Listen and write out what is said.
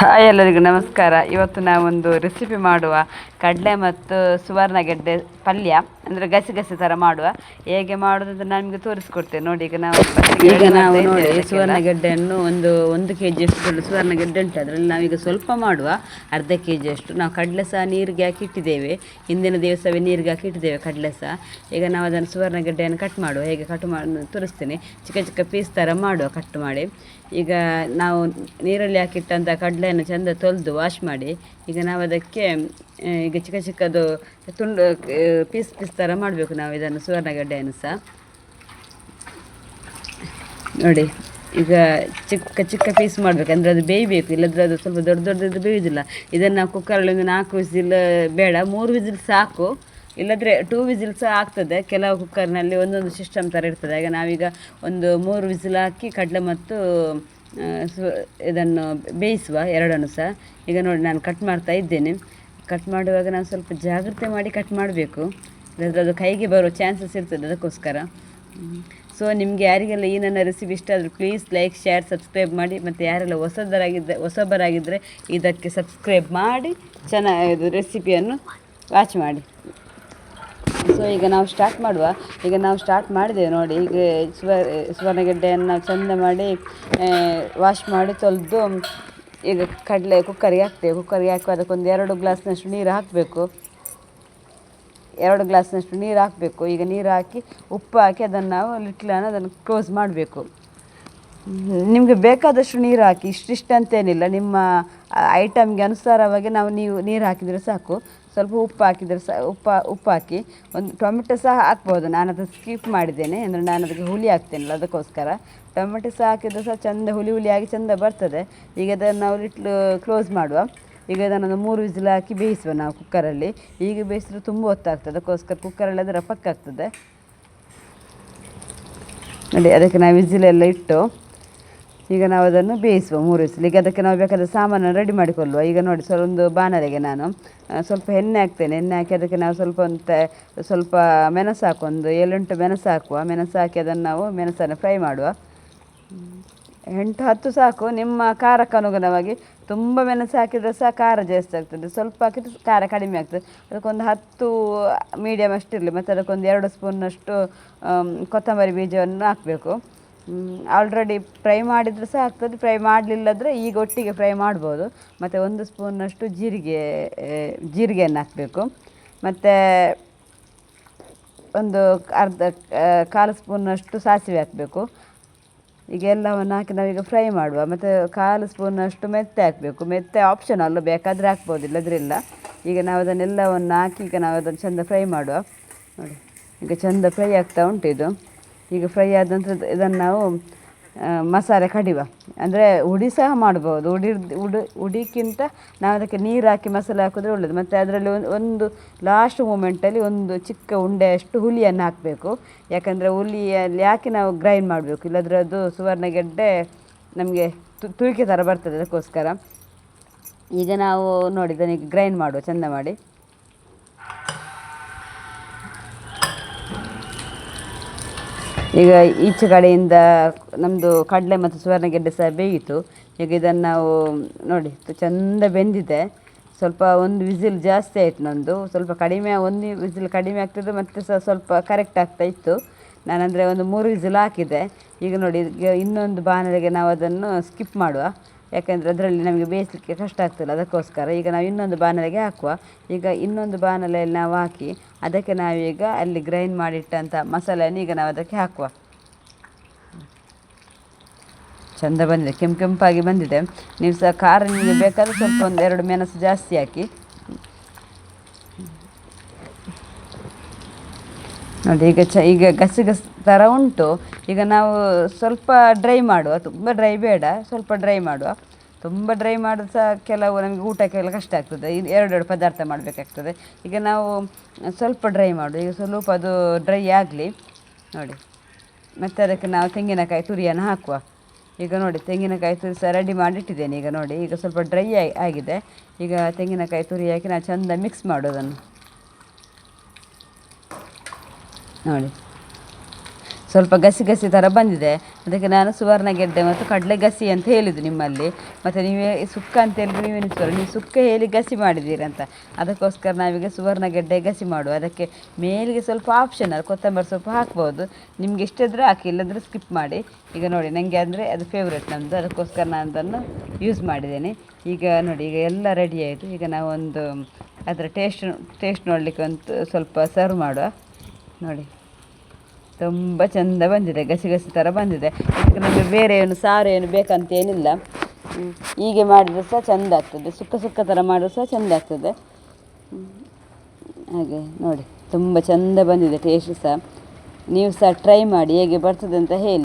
Hi ಎಲ್ಲರಿಗೂ ನಮಸ್ಕಾರ. ಇವತ್ತು ನಾವೊಂದು ರೆಸಿಪಿ ಮಾಡುವ ಕಡಲೆ ಮತ್ತು ಸುವರ್ಣಗೆಡ್ಡೆ ಪಲ್ಯ ಅಂದರೆ ಗಸಿ ಗಸಿ ಥರ ಮಾಡುವ. ಹೇಗೆ ಮಾಡೋದು ಅಂತ ನಾನು ನಿಮಗೆ ತೋರಿಸ್ಕೊಡ್ತೇನೆ. ನೋಡಿ ಈಗ ನಾವು ಈಗ ನಾವು ನೋಡಿ ಸುವರ್ಣಗೆಡ್ಡೆಯನ್ನು ಒಂದು ಒಂದು ಕೆ ಜಿ ಅಷ್ಟು ಸುವರ್ಣಗೆಡ್ಡೆ ಉಂಟು. ಅದರಲ್ಲಿ ನಾವೀಗ ಸ್ವಲ್ಪ ಮಾಡುವ. ಅರ್ಧ ಕೆ ಜಿ ಅಷ್ಟು. ನಾವು ಕಡಲೆ ಸಹ ನೀರಿಗೆ ಹಾಕಿ ಇಟ್ಟಿದ್ದೇವೆ. ಹಿಂದಿನ ದಿವಸವೇ ನೀರಿಗೆ ಹಾಕಿ ಇಟ್ಟಿದ್ದೇವೆ ಕಡಲೆ ಸಹ. ಈಗ ನಾವು ಅದನ್ನು ಸುವರ್ಣಗೆಡ್ಡೆಯನ್ನು ಕಟ್ ಮಾಡುವ. ಹೇಗೆ ಕಟ್ ಮಾಡಿ ತೋರಿಸ್ತೇನೆ. ಚಿಕ್ಕ ಚಿಕ್ಕ ಪೀಸ್ ಥರ ಮಾಡುವ ಕಟ್ ಮಾಡಿ. ಈಗ ನಾವು ನೀರಲ್ಲಿ ಹಾಕಿಟ್ಟಂಥ ಕಡಲೆಯನ್ನು ಚೆಂದ ತೊಳೆದು ವಾಶ್ ಮಾಡಿ. ಈಗ ನಾವು ಅದಕ್ಕೆ ಈಗ ಚಿಕ್ಕ ಚಿಕ್ಕದು ತುಂಡು ಪೀಸ್ ಪೀಸ್ ಥರ ಮಾಡಬೇಕು ನಾವು ಇದನ್ನು ಸುವರ್ಣಗಡ್ಡೆಯನ್ನು ಸಹ. ನೋಡಿ, ಈಗ ಚಿಕ್ಕ ಚಿಕ್ಕ ಪೀಸ್ ಮಾಡಬೇಕು, ಅಂದರೆ ಅದು ಬೇಯಬೇಕು, ಇಲ್ಲದ್ರೆ ಅದು ಸ್ವಲ್ಪ ದೊಡ್ಡ ದೊಡ್ಡದು ಬೇಯುವುದಿಲ್ಲ. ಇದನ್ನು ಕುಕ್ಕರಲ್ಲಿ ಒಂದು ನಾಲ್ಕು ವಿಸಿಲ್, ಬೇಡ, ಮೂರು ವಿಸಿಲ್ ಸಾಕು. ಇಲ್ಲದ್ರೆ ಟೂ ವಿಸಿಲ್ ಸಹ ಆಗ್ತದೆ, ಕೆಲವು ಕುಕ್ಕರ್ನಲ್ಲಿ ಒಂದೊಂದು ಸಿಸ್ಟಮ್ ಥರ ಇರ್ತದೆ. ಈಗ ನಾವೀಗ ಒಂದು ಮೂರು ವಿಸಿಲ್ ಹಾಕಿ ಕಡಲೆ ಮತ್ತು ಇದನ್ನು ಬೇಯಿಸುವ ಎರಡನ್ನು ಸಹ. ಈಗ ನೋಡಿ, ನಾನು ಕಟ್ ಮಾಡ್ತಾ ಇದ್ದೇನೆ. ಕಟ್ ಮಾಡುವಾಗ ನಾನು ಸ್ವಲ್ಪ ಜಾಗ್ರತೆ ಮಾಡಿ ಕಟ್ ಮಾಡಬೇಕು. ಅದು ಕೈಗೆ ಬರೋ ಚಾನ್ಸಸ್ ಇರ್ತದೆ ಅದಕ್ಕೋಸ್ಕರ. ಸೊ ನಿಮಗೆ ಯಾರಿಗೆಲ್ಲ ಈ ನನ್ನ ರೆಸಿಪಿ ಇಷ್ಟ ಆದರೂ ಪ್ಲೀಸ್ ಲೈಕ್ ಶೇರ್ ಸಬ್ಸ್ಕ್ರೈಬ್ ಮಾಡಿ. ಮತ್ತು ಯಾರೆಲ್ಲ ಹೊಸದರಾಗಿದ್ದರೆ ಹೊಸಬರಾಗಿದ್ದರೆ ಇದಕ್ಕೆ ಸಬ್ಸ್ಕ್ರೈಬ್ ಮಾಡಿ. ಚೆನ್ನಾಗಿ ಇದು ರೆಸಿಪಿಯನ್ನು ವಾಚ್ ಮಾಡಿ. ಸೊ ಈಗ ನಾವು ಸ್ಟಾರ್ಟ್ ಮಾಡುವ. ಈಗ ನಾವು ಸ್ಟಾರ್ಟ್ ಮಾಡಿದ್ದೇವೆ ನೋಡಿ. ಈಗ ಸುವ, ಸುವರ್ಣಗೆಡ್ಡೆಯನ್ನು ಚೆಂದ ಮಾಡಿ ವಾಶ್ ಮಾಡಿ ತೊಳೆದು ಈಗ ಕಡಲೆ ಕುಕ್ಕರಿಗೆ ಹಾಕ್ತೇವೆ. ಕುಕ್ಕರಿಗೆ ಹಾಕಿ ಅದಕ್ಕೊಂದು ಎರಡು ಗ್ಲಾಸ್ನಷ್ಟು ನೀರು ಹಾಕಬೇಕು. ಎರಡು ಗ್ಲಾಸ್ನಷ್ಟು ನೀರು ಹಾಕಬೇಕು. ಈಗ ನೀರು ಹಾಕಿ ಉಪ್ಪು ಹಾಕಿ ಅದನ್ನು ನಾವು ಲಿಟ್ಲನ್ನು ಅದನ್ನು ಕ್ಲೋಸ್ ಮಾಡಬೇಕು. ನಿಮಗೆ ಬೇಕಾದಷ್ಟು ನೀರು ಹಾಕಿ. ಇಷ್ಟಿಷ್ಟು ಅಂತೇನಿಲ್ಲ ನಿಮ್ಮ ಐಟಮ್ಗೆ ಅನುಸಾರವಾಗಿ ನಾವು ನೀವು ನೀರು ಹಾಕಿದರೆ ಸಾಕು. ಸ್ವಲ್ಪ ಉಪ್ಪು ಹಾಕಿದರೆ ಸಹ ಉಪ್ಪು ಉಪ್ಪು ಹಾಕಿ ಒಂದು ಟೊಮೆಟೊ ಸಹ ಹಾಕ್ಬೋದು. ನಾನು ಅದು ಸ್ಕಿಪ್ ಮಾಡಿದ್ದೇನೆ. ಅಂದರೆ ನಾನು ಅದಕ್ಕೆ ಹುಳಿ ಹಾಕ್ತೇನಲ್ಲ, ಅದಕ್ಕೋಸ್ಕರ. ಟೊಮೆಟೊ ಸಹ ಹಾಕಿದರೆ ಸಹ ಚೆಂದ ಹುಳಿ ಆಗಿ ಚೆಂದ ಬರ್ತದೆ. ಈಗ ಅದನ್ನು ನಾವು ಲಿಟ್ಲು ಕ್ಲೋಸ್ ಮಾಡುವ. ಈಗ ಇದನ್ನೊಂದು ಮೂರು ವಿಸಿಲ್ ಹಾಕಿ ಬೇಯಿಸುವ ನಾವು ಕುಕ್ಕರಲ್ಲಿ ಈಗ ಬೇಯಿಸಿದ್ರೆ ತುಂಬ ಹೊತ್ತಾಗ್ತದೆ. ಅದಕ್ಕೋಸ್ಕರ ಕುಕ್ಕರಲ್ಲಿ ಅದರ ಪಕ್ಕಾಗ್ತದೆ ನೋಡಿ, ಅದಕ್ಕೆ ನಾವು ವಿಸಿಲೆಲ್ಲ ಇಟ್ಟು ಈಗ ನಾವು ಅದನ್ನು ಬೇಯಿಸುವ ಮೂರು ವಿಸಿಲ್ ಈಗ ಅದಕ್ಕೆ ನಾವು ಬೇಕಾದ ಸಾಮಾನು ರೆಡಿ ಮಾಡಿಕೊಳ್ಳುವ. ಈಗ ನೋಡಿ ಸ್ವಲ್ಪ ಒಂದು ಬಾಣಲೆಗೆ ನಾನು ಸ್ವಲ್ಪ ಎಣ್ಣೆ ಹಾಕ್ತೇನೆ. ಎಣ್ಣೆ ಹಾಕಿ ಅದಕ್ಕೆ ನಾವು ಸ್ವಲ್ಪ ಒಂದು ಸ್ವಲ್ಪ ಮೆಣಸು ಹಾಕುವ. ಒಂದು ಏಳೆಂಟು ಮೆಣಸು ಹಾಕುವ. ಮೆಣಸು ಹಾಕಿ ಅದನ್ನು ನಾವು ಮೆಣಸನ್ನು ಫ್ರೈ ಮಾಡುವ. ಎಂಟು ಹತ್ತು ಸಾಕು. ನಿಮ್ಮ ಖಾರಕ್ಕೆ ಅನುಗುಣವಾಗಿ ತುಂಬ ಮೆಣಸು ಹಾಕಿದರೆ ಸಹ ಖಾರ ಜಾಸ್ತಿ ಆಗ್ತದೆ. ಸ್ವಲ್ಪ ಹಾಕಿದ್ರೆ ಖಾರ ಕಡಿಮೆ ಆಗ್ತದೆ. ಅದಕ್ಕೊಂದು ಹತ್ತು ಮೀಡಿಯಮ್ ಅಷ್ಟಿರಲಿ. ಮತ್ತು ಅದಕ್ಕೊಂದು ಎರಡು ಸ್ಪೂನ್ನಷ್ಟು ಕೊತ್ತಂಬರಿ ಬೀಜವನ್ನು ಹಾಕಬೇಕು. ಆಲ್ರೆಡಿ ಫ್ರೈ ಮಾಡಿದರೆ ಸಹ ಆಗ್ತದೆ ಫ್ರೈ ಮಾಡಲಿಲ್ಲದ್ರೆ ಈಗ ಒಟ್ಟಿಗೆ ಫ್ರೈ ಮಾಡ್ಬೋದು. ಮತ್ತು ಒಂದು ಸ್ಪೂನ್ನಷ್ಟು ಜೀರಿಗೆ ಜೀರಿಗೆಯನ್ನು ಹಾಕಬೇಕು. ಮತ್ತು ಒಂದು ಅರ್ಧ ಕಾಲು ಸ್ಪೂನ್ನಷ್ಟು ಸಾಸಿವೆ ಹಾಕಬೇಕು. ಈಗ ಎಲ್ಲವನ್ನು ಹಾಕಿ ನಾವೀಗ ಫ್ರೈ ಮಾಡುವ. ಮತ್ತು ಕಾಲು ಸ್ಪೂನಷ್ಟು ಮೆತ್ತೆ ಹಾಕಬೇಕು. ಮೆತ್ತೆ ಆಪ್ಷನಲ್ ಬೇಕಾದರೆ ಹಾಕ್ಬೋದು, ಇಲ್ಲದ್ರಿಲ್ಲ. ಈಗ ನಾವು ಅದನ್ನೆಲ್ಲವನ್ನು ಹಾಕಿ ಈಗ ನಾವು ಅದನ್ನು ಚೆಂದ ಫ್ರೈ ಮಾಡುವ. ನೋಡಿ, ಈಗ ಚೆಂದ ಫ್ರೈ ಆಗ್ತಾ ಉಂಟು ಇದು. ಈಗ ಫ್ರೈ ಆದ ನಂತರ ಇದನ್ನು ನಾವು ಮಸಾಲೆ ಕಡಿವ. ಅಂದರೆ ಹುಡಿ ಸಹ ಮಾಡ್ಬೋದು. ಉಡಿ ಉಡಿ ಹುಡಿಕ್ಕಿಂತ ನಾವು ಅದಕ್ಕೆ ನೀರು ಹಾಕಿ ಮಸಾಲೆ ಹಾಕಿದ್ರೆ ಒಳ್ಳೆಯದು ಮತ್ತು ಅದರಲ್ಲಿ ಒಂದು ಒಂದು ಲಾಸ್ಟ್ ಮೂಮೆಂಟಲ್ಲಿ ಒಂದು ಚಿಕ್ಕ ಉಂಡೆಯಷ್ಟು ಹುಲಿಯನ್ನು ಹಾಕಬೇಕು. ಯಾಕಂದರೆ ಹುಲಿಯಲ್ಲಿ ಹಾಕಿ ನಾವು ಗ್ರೈಂಡ್ ಮಾಡಬೇಕು. ಇಲ್ಲದ್ರೆ ಅದು ಸುವರ್ಣಗೆಡ್ಡೆ ನಮಗೆ ತುಳಿಕೆ ಥರ ಬರ್ತದೆ ಅದಕ್ಕೋಸ್ಕರ. ಈಗ ನಾವು ನೋಡಿ ಇದನ್ನೀಗ ಗ್ರೈಂಡ್ ಮಾಡುವ, ಚೆಂದ ಮಾಡಿ. ಈಗ ಈಚೆ ಕಡೆಯಿಂದ ನಮ್ಮದು ಕಡಲೆ ಮತ್ತು ಸುವರ್ಣಗೆಡ್ಡೆ ಸಹ ಬೇಯಿತು. ಈಗ ಇದನ್ನು ನಾವು ನೋಡಿ ಚಂದ ಬೆಂದಿದೆ. ಸ್ವಲ್ಪ ಒಂದು ವಿಸಿಲ್ ಜಾಸ್ತಿ ಆಯಿತು ನಂದು. ಸ್ವಲ್ಪ ಕಡಿಮೆ, ಒಂದು ವಿಸಿಲ್ ಕಡಿಮೆ ಆಗ್ತದೆ ಮತ್ತು ಸಹ ಸ್ವಲ್ಪ ಕರೆಕ್ಟ್ ಆಗ್ತಾ ಇತ್ತು. ನಾನಂದರೆ ಒಂದು ಮೂರು ವಿಸಿಲ್ ಹಾಕಿದೆ. ಈಗ ನೋಡಿ, ಈಗ ಇನ್ನೊಂದು ಬಾಣಲೆಗೆ ನಾವು ಅದನ್ನು ಸ್ಕಿಪ್ ಮಾಡುವ. ಯಾಕೆಂದರೆ ಅದರಲ್ಲಿ ನಮಗೆ ಬೇಯಿಸಲಿಕ್ಕೆ ಕಷ್ಟ ಆಗ್ತದೆ ಅದಕ್ಕೋಸ್ಕರ. ಈಗ ನಾವು ಇನ್ನೊಂದು ಬಾಣಲೆಗೆ ಹಾಕುವ. ಈಗ ಇನ್ನೊಂದು ಬಾಣಲೆಯಲ್ಲಿ ನಾವು ಹಾಕಿ ಅದಕ್ಕೆ ನಾವೀಗ ಅಲ್ಲಿ ಗ್ರೈಂಡ್ ಮಾಡಿಟ್ಟಂಥ ಮಸಾಲೆಯನ್ನು ಈಗ ನಾವು ಅದಕ್ಕೆ ಹಾಕುವ. ಚೆಂದ ಬಂದಿದೆ, ಕೆಂಪು ಕೆಂಪಾಗಿ ಬಂದಿದೆ. ನೀವು ಸಹ ಖಾರ ನಿಮಗೆ ಬೇಕಾದರೆ ಸ್ವಲ್ಪ ಒಂದು ಎರಡು ಮೆಣಸು ಜಾಸ್ತಿ ಹಾಕಿ. ನೋಡಿ, ಈಗ ಚ, ಈಗ ಗಸಿ ಗಸಿ ಥರ ಉಂಟು. ಈಗ ನಾವು ಸ್ವಲ್ಪ ಡ್ರೈ ಮಾಡುವ, ತುಂಬ ಡ್ರೈ ಬೇಡ, ಸ್ವಲ್ಪ ಡ್ರೈ ಮಾಡುವ. ತುಂಬ ಡ್ರೈ ಮಾಡೋದು ಸಹ ಕೆಲವು ನಮಗೆ ಊಟಕ್ಕೆಲ್ಲ ಕಷ್ಟ ಆಗ್ತದೆ. ಇದು ಎರಡೆರಡು ಪದಾರ್ಥ ಮಾಡಬೇಕಾಗ್ತದೆ. ಈಗ ನಾವು ಸ್ವಲ್ಪ ಡ್ರೈ ಮಾಡೋದು. ಈಗ ಸ್ವಲ್ಪ ಅದು ಡ್ರೈ ಆಗಲಿ, ನೋಡಿ. ಮತ್ತು ಅದಕ್ಕೆ ನಾವು ತೆಂಗಿನಕಾಯಿ ತುರಿಯನ್ನು ಹಾಕುವ. ಈಗ ನೋಡಿ, ತೆಂಗಿನಕಾಯಿ ತುರಿ ಸಹ ರೆಡಿ ಮಾಡಿಟ್ಟಿದ್ದೇನೆ ಈಗ ನೋಡಿ. ಈಗ ಸ್ವಲ್ಪ ಡ್ರೈ ಆಗಿದೆ. ಈಗ ತೆಂಗಿನಕಾಯಿ ತುರಿ ಹಾಕಿ ನಾವು ಚೆಂದ ಮಿಕ್ಸ್ ಮಾಡೋದನ್ನು. ನೋಡಿ. ಸ್ವಲ್ಪ ಗಸಿ ಗಸಿ ಥರ ಬಂದಿದೆ. ಅದಕ್ಕೆ ನಾನು ಸುವರ್ಣ ಗೆಡ್ಡೆ ಮತ್ತು ಕಡಲೆ ಗಸಿ ಅಂತ ಹೇಳಿದ್ದು ನಿಮ್ಮಲ್ಲಿ. ಮತ್ತು ನೀವೇ ಸುಕ್ಕ ಅಂತ ಹೇಳಿದ್ರೆ ನೀವೇ ನೀವು ಸುಕ್ಕ ಹೇಳಿ ಗಸಿ ಮಾಡಿದ್ದೀರಂತ ಅದಕ್ಕೋಸ್ಕರ ನಾವೀಗ ಸುವರ್ಣ ಗೆಡ್ಡೆ ಗಸಿ ಮಾಡುವ. ಅದಕ್ಕೆ ಮೇಲಿಗೆ ಸ್ವಲ್ಪ ಆಪ್ಷನ್ ಆಪ್ಷನಲ್ ಕೊತ್ತಂಬರಿ ಸ್ವಲ್ಪ ಹಾಕ್ಬೋದು. ನಿಮ್ಗೆ ಇಷ್ಟ ಇದ್ದರೆ ಹಾಕಿ, ಇಲ್ಲಾಂದರೆ ಸ್ಕಿಪ್ ಮಾಡಿ. ಈಗ ನೋಡಿ ನನಗೆ ಅಂದರೆ ಅದು ಫೇವ್ರೇಟ್ ನಮ್ಮದು ಅದಕ್ಕೋಸ್ಕರ ನಾನು ಅದನ್ನು ಯೂಸ್ ಮಾಡಿದ್ದೇನೆ. ಈಗ ನೋಡಿ, ಈಗ ಎಲ್ಲ ರೆಡಿ ಆಯಿತು. ಈಗ ನಾವೊಂದು ಅದರ ಟೇಸ್ಟ್ ಟೇಸ್ಟ್ ನೋಡಲಿಕ್ಕೆ ಒಂದು ಸ್ವಲ್ಪ ಸರ್ವ್ ಮಾಡುವ. ನೋಡಿ. ತುಂಬ ಚೆಂದ ಬಂದಿದೆ ಗಸಿಗಸಿ ಗಸಿ ಥರ ಬಂದಿದೆ. ಇದಕ್ಕೆ ನಮಗೆ ಬೇರೆ ಏನು, ಸಾರು ಏನು ಬೇಕಂತ ಏನಿಲ್ಲ ಹೀಗೆ ಮಾಡಿದ್ರೆ ಸಹ ಚೆಂದ ಆಗ್ತದೆ. ಸುಕ್ಕ ಸುಕ್ಕ ಥರ ಮಾಡಿದ್ರೆ ಸಹ ಚೆಂದ ಆಗ್ತದೆ. ಹಾಗೆ ನೋಡಿ, ತುಂಬ ಚೆಂದ ಬಂದಿದೆ ಟೇಸ್ಟ್ ಸಹ. ನೀವು ಸಹ ಟ್ರೈ ಮಾಡಿ, ಹೇಗೆ ಬರ್ತದೆ ಅಂತ ಹೇಳಿ.